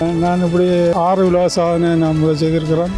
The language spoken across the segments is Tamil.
நான் இப்படி ஆறு விழா சாதனை நான் செய்திருக்கிறேன்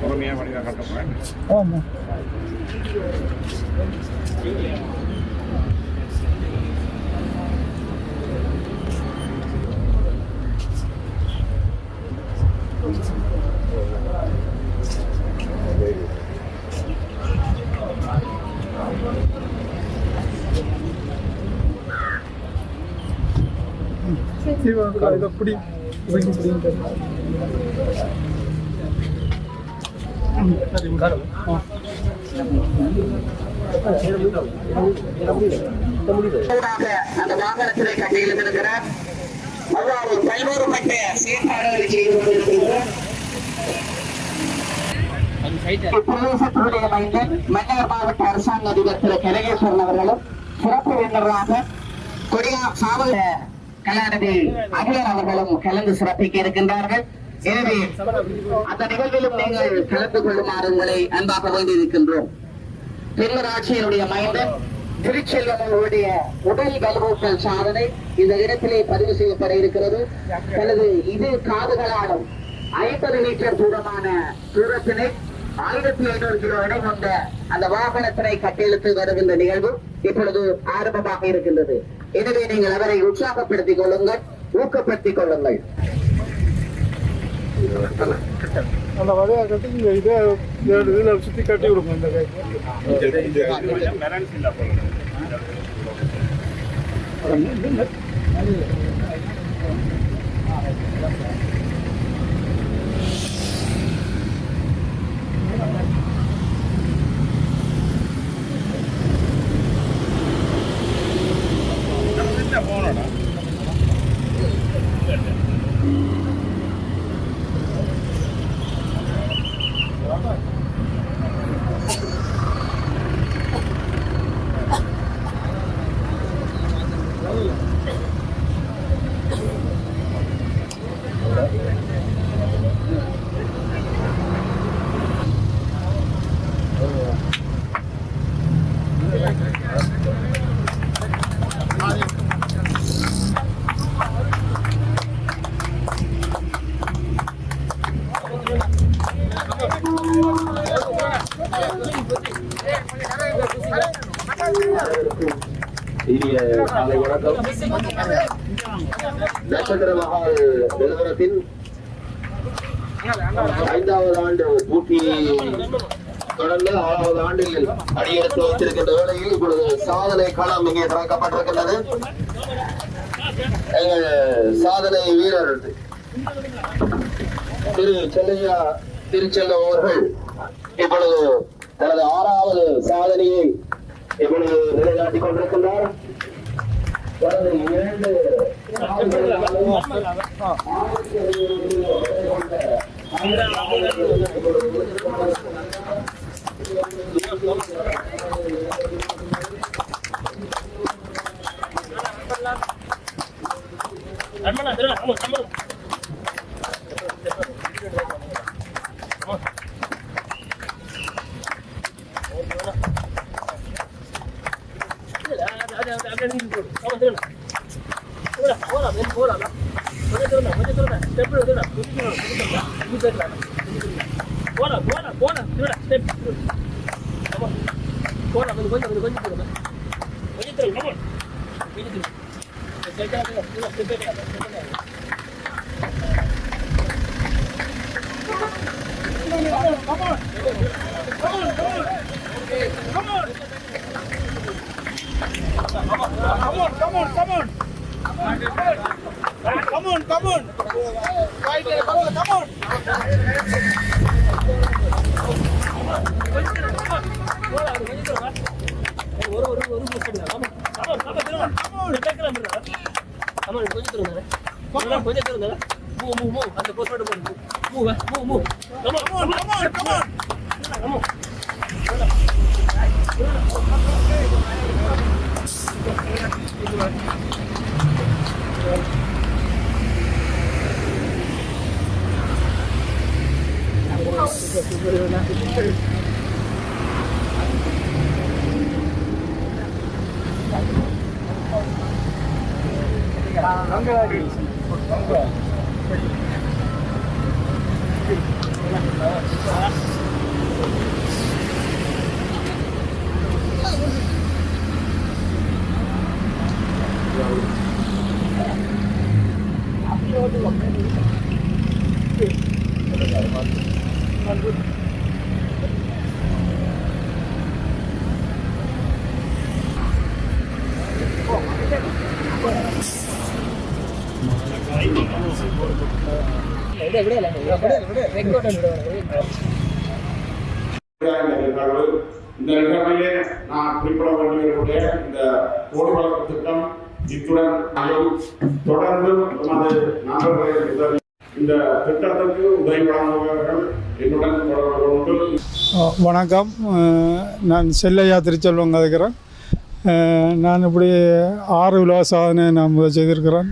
பொறுமையாக வடிவாக கட்டப்போகிறேன் ஆமாம் இதை பிடி பிடி பிடிங்க ஆ ஊடாக அந்த வாகனத்திலே கட்டியில் இருக்கிறார் அவ்வாறு பல்வேறுபட்ட செயற்பாடுகளை செய்து இப்பிரதேசத்தினுடைய மன்னர் மாவட்ட அரசாங்க அதிபர் திரு கனகேஸ்வரன் அவர்களும் சிறப்பு விருந்தினராக கொடியா சாவக கலாநிதி அகிலர் அவர்களும் கலந்து சிறப்பிக்க இருக்கின்றார்கள். எனவே அந்த நிகழ்விலும் நீங்கள் கலந்து கொள்ளுமாறு உங்களை அன்பாக வேண்டியிருக்கின்றோம். தென்னராட்சியினுடைய மைந்தன் திருச்செல்வனுடைய உடல் வலுவூட்டல் சாதனை இந்த இடத்திலே பதிவு செய்யப்பட இருக்கிறது. தனது இது காதுகளாலும் ஐம்பது மீட்டர் தூரமான தூரத்தினை ஆயிரத்தி ஐநூறு கிலோ எடை கொண்ட அந்த வாகனத்தினை கட்டியெழுத்து வருகின்ற நிகழ்வு இப்பொழுது ஆரம்பமாக இருக்கின்றது. எனவே நீங்கள் அவரை உற்சாகப்படுத்திக் கொள்ளுங்கள் ஊக்கப்படுத்திக் கொள்ளுங்கள். அந்த வழியாக கட்டி இதை ஏழு இதில் சுற்றி கட்டி விடுங்க இந்த கைக்கு காலை வணக்கம் நட்சத்திர மகால் நிறுவனத்தின் ஐந்தாவது ஆண்டு பூட்டி தொடர்ந்து ஆறாவது ஆண்டில் அடியெடுத்து வைத்திருக்கின்ற வேளையில் இப்பொழுது சாதனை களம் இங்கே திறக்கப்பட்டிருக்கின்றது. எங்கள் சாதனை வீரர் திரு செல்லையா திருச்செல்வம் அவர்கள் இப்பொழுது தனது ஆறாவது சாதனையை இப்பொழுது நிலைநாட்டிக் கொண்டிருக்கின்றார். ವರದಿ 2 4 5 6 7 8 9 10 11 12 தனது இரண்டு Come on, come on, Come on, come on, come on. Come on, come on. Right there, come on, come on. ஒரு ஒரு ஒரு கொஞ்சம் கொஞ்சம் கொஞ்சம் மூவ் மூவ் மூவ் அந்த போஸ்ட் மட்டும் move move move move come on come on come on come on 남겨야지. 남겨. நிகழ்வு இந்த நிகழ்விலே நான் குறிப்பிட வேண்டியவர்களுடைய இந்த கோடி வளர்ப்பு திட்டம் இத்துடன் தொடர்ந்து நமது நண்பர்களின் உதவி இந்த திட்டத்திற்கு உதவி வழங்குபவர்கள் என்னுடன் தொடர்பு கொண்டு வணக்கம். நான் செல்லையா திருச்செல்வம் கதைக்கிறேன். நான் இப்படி ஆறு விழா சாதனை நான் முதல் செய்திருக்கிறேன்.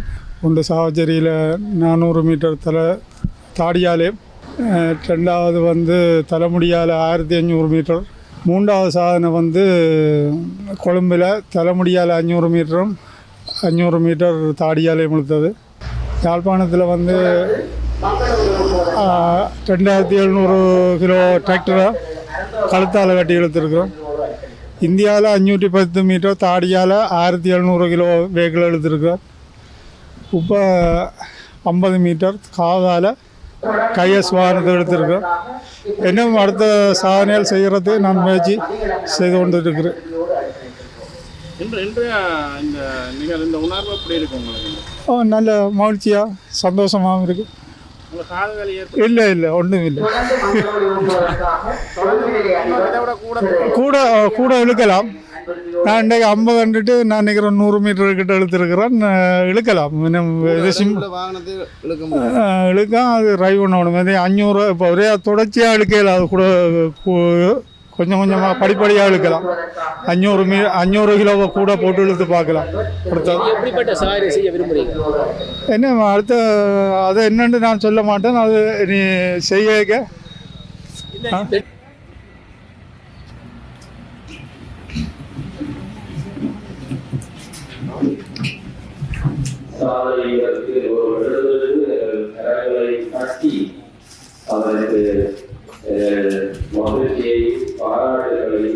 ஒன்று சாவச்சேரியில் நானூறு மீட்டர் தலை தாடியாலே ரெண்டாவது வந்து தலைமுடியால் ஆயிரத்தி அஞ்சூறு மீட்டர். மூன்றாவது சாதனை வந்து கொழும்பில் தலைமுடியால் அஞ்சூறு மீட்டரும் அஞ்சூறு மீட்டர் தாடியாலே முழுத்தது. யாழ்ப்பாணத்தில் வந்து ரெண்டாயிரத்தி எழுநூறு கிலோ டிராக்டரை கழுத்தால் கட்டி இழுத்துருக்குறோம். இந்தியாவில் அஞ்சூற்றி பத்து மீட்டர் தாடியால் ஆயிரத்தி எழுநூறு கிலோ வெஹிக்கிள் இழுத்துருக்குறோம். இப்போ ஐம்பது மீட்டர் காதால் கைஎஸ் வாகனத்தை எடுத்திருக்கோம். இன்னும் அடுத்த சாதனைகள் செய்கிறது நான் முயற்சி செய்து கொண்டு இருக்கிறேன் ஓ, நல்ல மகிழ்ச்சியாக சந்தோஷமாகவும் இருக்குது இல்லை இல்லை ஒன்றும் இல்லை. கூட கூட இழுக்கலாம். நான் இன்றைக்கு ஐம்பது கண்டுட்டு நான் நினைக்கிறேன் நூறு மீட்டர் கிட்ட இழுத்துருக்கிறேன். இழுக்கலாம். இன்னும் இது சிம் இழுക്കാം அது ட்ரைவ் பண்ணணும். இது அஞ்சூறு இப்போ ஒரே தொடர்ச்சியாக இழுக்கல அது கூட கொஞ்சம் கொஞ்சமாக படிப்படியாக இழுக்கலாம். அஞ்சூறு மீ அஞ்சூறு கிலோவை கூட போட்டு இழுத்து பார்க்கலாம். விரும்புறீங்க? என்ன அடுத்த அது என்னன்னு நான் சொல்ல மாட்டேன். அது நீ செய்ய சாதனைகளுக்கு ஒரு எழுதுவது கரங்களை காட்டி அவருக்கு மகிழ்ச்சியை பாராட்டுகளை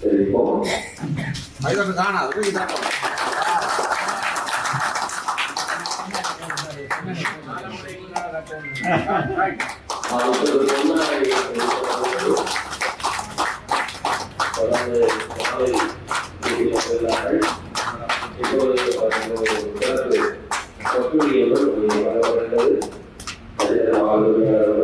தெரிவிப்போம். தொடர்ந்து பார்த்தீங்கன்னா செல்கிறார்கள் இப்பொழுது வர சொற்பொழிவுகள் வழங்கப்பட்டது அதில்